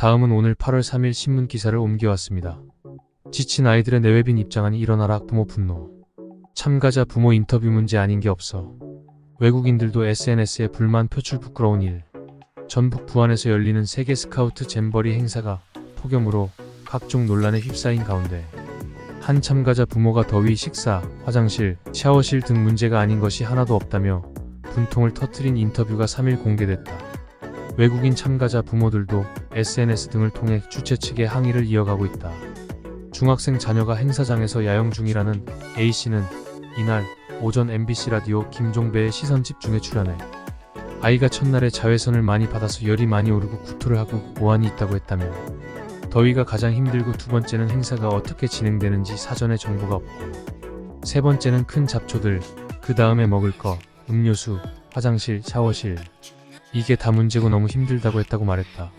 다음은 오늘 8월 3일 신문 기사를 옮겨왔습니다. 지친 아이들의 내외빈 입장하니 일어나라 부모 분노. 참가자 부모 인터뷰 문제 아닌 게 없어. 외국인들도 SNS에 불만 표출 부끄러운 일. 전북 부안에서 열리는 세계 스카우트 잼버리 행사가 폭염으로 각종 논란에 휩싸인 가운데 한 참가자 부모가 더위, 식사, 화장실, 샤워실 등 문제가 아닌 것이 하나도 없다며 분통을 터뜨린 인터뷰가 3일 공개됐다. 외국인 참가자 부모들도 SNS 등을 통해 주최 측에 항의를 이어가고 있다. 중학생 자녀가 행사장에서 야영 중이라는 A씨는 이날 오전 MBC 라디오 김종배의 시선 집중에 출연해 아이가 첫날에 자외선을 많이 받아서 열이 많이 오르고 구토를 하고 오한이 있다고 했다며 더위가 가장 힘들고 두 번째는 행사가 어떻게 진행되는지 사전에 정보가 없고 세 번째는 큰 잡초들 그 다음에 먹을 거 음료수 화장실 샤워실 이게 다 문제고 너무 힘들다고 했다고 말했다.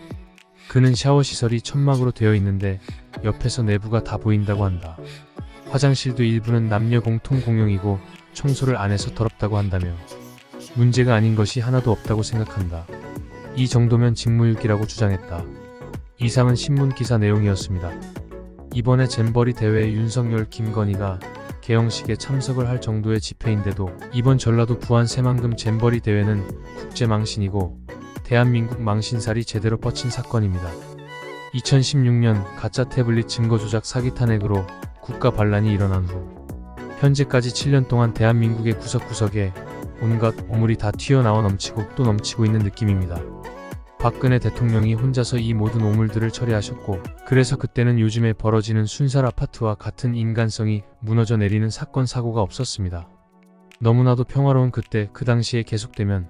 그는 샤워 시설이 천막으로 되어 있는데 옆에서 내부가 다 보인다고 한다. 화장실도 일부는 남녀 공통 공용이고 청소를 안 해서 더럽다고 한다며 문제가 아닌 것이 하나도 없다고 생각한다. 이 정도면 직무유기라고 주장했다. 이상은 신문 기사 내용이었습니다. 이번에 잼버리 대회에 윤석열, 김건희가 개영식에 참석을 할 정도의 집회인데도 이번 전라도 부안 새만금 잼버리 대회는 국제 망신이고 대한민국 망신살이 제대로 뻗친 사건입니다. 2016년 가짜 태블릿 증거 조작 사기 탄핵으로 국가 반란이 일어난 후 현재까지 7년 동안 대한민국의 구석구석에 온갖 오물이 다 튀어나와 넘치고 또 넘치고 있는 느낌입니다. 박근혜 대통령이 혼자서 이 모든 오물들을 처리하셨고 그래서 그때는 요즘에 벌어지는 순살 아파트와 같은 인간성이 무너져 내리는 사건 사고가 없었습니다. 너무나도 평화로운 그때 그 당시에 계속되면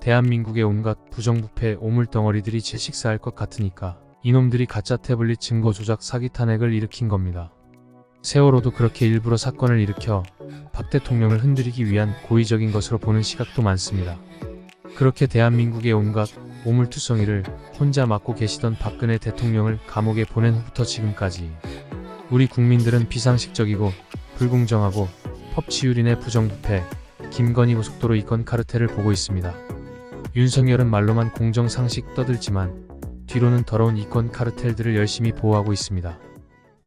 대한민국의 온갖 부정부패 오물 덩어리들이 질식사할 것 같으니까 이놈들이 가짜 태블릿 증거 조작 사기 탄핵을 일으킨 겁니다. 세월호도 그렇게 일부러 사건을 일으켜 박 대통령을 흔들리기 위한 고의적인 것으로 보는 시각도 많습니다. 그렇게 대한민국의 온갖 오물투성이를 혼자 맡고 계시던 박근혜 대통령을 감옥에 보낸 후부터 지금까지 우리 국민들은 비상식적이고 불공정하고 법치유린의 부정부패, 김건희 고속도로 이권 카르텔을 보고 있습니다. 윤석열은 말로만 공정상식 떠들지만 뒤로는 더러운 이권 카르텔들을 열심히 보호하고 있습니다.